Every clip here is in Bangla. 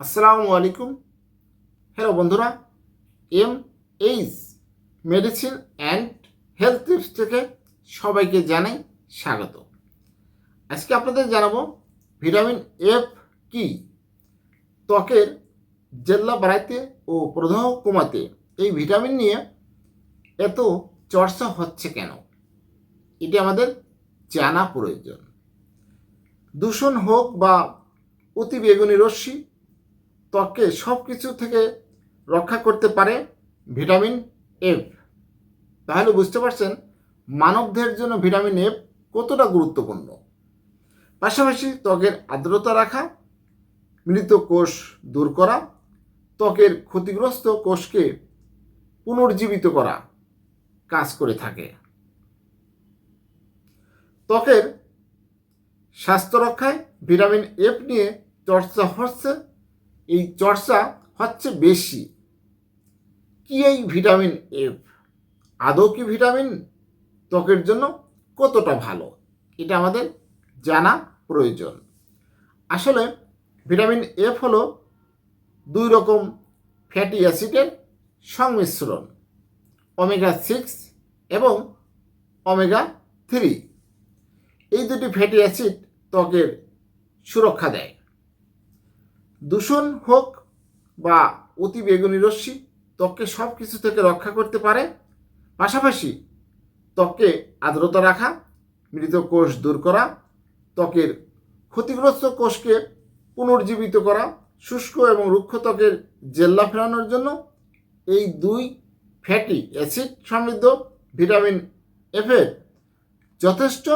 আসসালামু আলাইকুম। হ্যালো বন্ধুরা। M H medicine and health tips থেকে সবাইকে জানাই স্বাগত। আজকে আপনাদের জানাব ভিটামিন এফ কি? ত্বকের জেল্লা বাড়াইতে ও প্রদাহ কমাতে এই ভিটামিন নিয়ে এত চর্চা হচ্ছে কেন? এটি আমাদের জানা প্রয়োজন। দূষণ হোক বা অতি বেগুনি রশ্মি ত্বককে সব কিছু থেকে রক্ষা করতে পারে ভিটামিন এফ তাহলে বুঝতে পারছেন মানবদের জন্য ভিটামিন এফ কতটা গুরুত্বপূর্ণ? পাশাপাশি ত্বকের আর্দ্রতা রাখা, মৃত কোষ দূর করা, ত্বকের ক্ষতিগ্রস্ত কোষকে পুনর্জীবিত করা কাজ করে থাকে। ত্বকের স্বাস্থ্য রক্ষায় ভিটামিন এফ নিয়ে চর্চা হচ্ছে এই চর্চা হচ্ছে বেশি। কি এই ভিটামিন এফ আদৌ কি ভিটামিন? ত্বকের জন্য কতটা ভালো? এটা আমাদের জানা প্রয়োজন। আসলে ভিটামিন এফ হলো দুই রকম ফ্যাটি অ্যাসিডের সংমিশ্রণ, ওমেগা সিক্স এবং ওমেগা থ্রি। এই দুটি ফ্যাটি অ্যাসিড ত্বকের সুরক্ষা দেয়। দূষণ হোক বা অতি বেগুনি রশ্মি ত্বককে সব কিছু থেকে রক্ষা করতে পারে। পাশাপাশি ত্বককে আর্দ্রতা রাখা, মৃত কোষ দূর করা, ত্বকের ক্ষতিগ্রস্ত কোষকে পুনর্জীবিত করা, শুষ্ক এবং রুক্ষ ত্বকের জেল্লা ফেরানোর জন্য এই দুই ফ্যাটি অ্যাসিড সমৃদ্ধ ভিটামিন এফের যথেষ্ট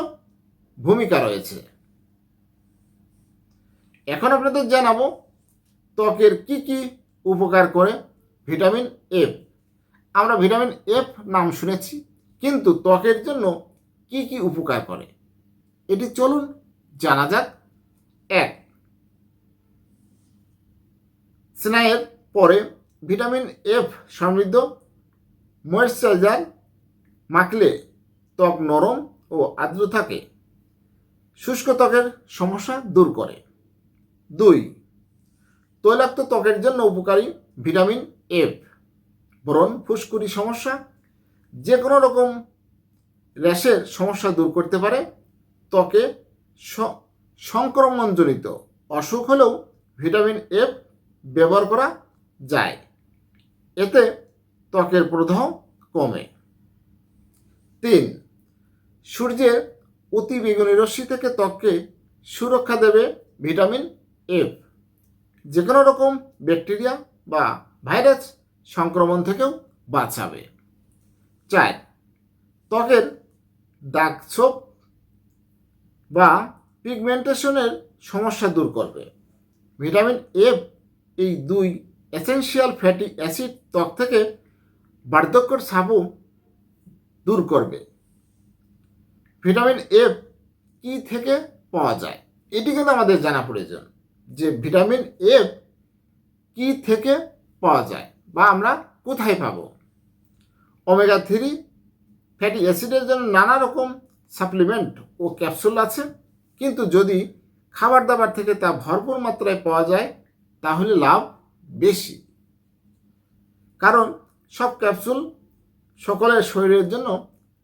ভূমিকা রয়েছে। এখন আপনাদের জানাব ত্বকের কি কি উপকার করে? ভিটামিন এফ আমরা ভিটামিন এফ নাম শুনেছি, কিন্তু ত্বকের জন্য কি কি উপকার করে? এটি চলুন জানা যাক। এক স্নায়ের পরে ভিটামিন এফ সমৃদ্ধ ময়েশ্চারাইজার মাখলে ত্বক নরম ও আর্দ্র থাকে, শুষ্ক ত্বকের সমস্যা দূর করে। দুই তৈলাক্ত ত্বকের জন্য উপকারী ভিটামিন এফ ব্রণ, ফুসকুড়ি সমস্যা যে কোনো রকম র্যাশের সমস্যা দূর করতে পারে। ত্বকে সংক্রমণজনিত অসুখ হলেও ভিটামিন এফ ব্যবহার করা যায়। এতে ত্বকের প্রদাহ কমে। তিন, সূর্যের অতি বেগুনি রশ্মি থেকে ত্বককে সুরক্ষা দেবে ভিটামিন এফ যে কোনো রকম ব্যাকটেরিয়া বা ভাইরাস সংক্রমণ থেকেও বাঁচাবে। চার, ত্বকের দাগ ছোপ বা পিগমেন্টেশনের সমস্যা দূর করবে। ভিটামিন এফ এই দুই এসেনশিয়াল ফ্যাটি অ্যাসিড ত্বক থেকে বার্ধক্যর ছাপও দূর করবে। ভিটামিন এফ কি থেকে পাওয়া যায়? এটি কিন্তু আমাদের জানা প্রয়োজন। যে ভিটামিন এফ কি থেকে পাওয়া যায় বা আমরা কোথায় পাব? ওমেগা থ্রি ফ্যাটি অ্যাসিডের জন্য নানা রকম সাপ্লিমেন্ট ও ক্যাপসুল আছে। কিন্তু যদি খাবার দাবার থেকে তা ভরপুর মাত্রায় পাওয়া যায়, তাহলে লাভ বেশি। কারণ সব ক্যাপসুল সকলের শরীরের জন্য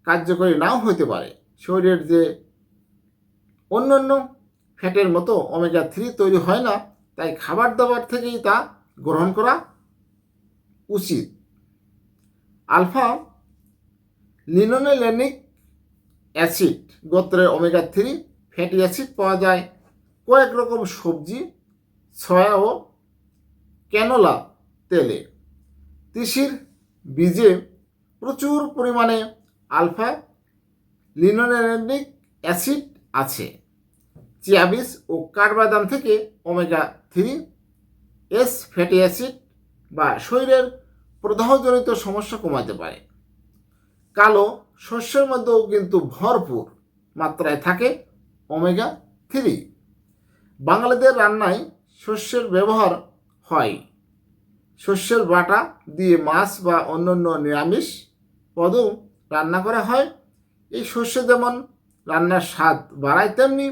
কার্যকরী নাও হতে পারে। শরীরের যে অন্য অন্য ফ্যাটের মতো ওমেগা থ্রি তৈরি হয় না, তাই খাবার দাবার থেকেই তা গ্রহণ করা উচিত। আলফা লিনোনেলেনিক অ্যাসিড, গোত্রের ওমেগা থ্রি ফ্যাটি অ্যাসিড পাওয়া যায়। কয়েক রকম সবজি, সয়া ও ক্যানোলা তেলে। তিসির বীজে প্রচুর পরিমাণে আলফা লিনোনেলেনিক অ্যাসিড আছে। চিয়াবিস ও কাঠবাদাম থেকে ওমেগা থ্রি এস ফ্যাটি অ্যাসিড বা শরীরের প্রদাহজনিত সমস্যা কমাতে পারে। কালো শস্যের মধ্যেও কিন্তু ভরপুর মাত্রায় থাকে ওমেগা থ্রি বাঙালিদের রান্নায় শস্যের ব্যবহার হয়। শস্যের বাটা দিয়ে মাছ বা অন্যান্য নিরামিষ পদও রান্না করা হয়। এই শস্য যেমন রান্নার স্বাদ বাড়ায়, তেমনি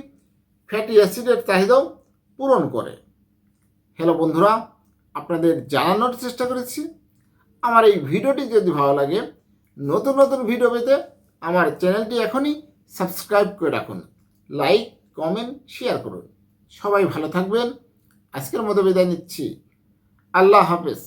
ফ্যাটি অ্যাসিডের চাহিদাও পূরণ করে। হ্যালো বন্ধুরা, আপনাদের জানানোর চেষ্টা করেছি। আমার এই ভিডিওটি যদি ভালো লাগে, নতুন নতুন ভিডিও পেতে আমার চ্যানেলটি এখনই সাবস্ক্রাইব করে রাখুন। লাইক কমেন্ট শেয়ার করুন। সবাই ভালো থাকবেন। আজকের মতো বিদায় নিচ্ছি। আল্লাহ হাফেজ।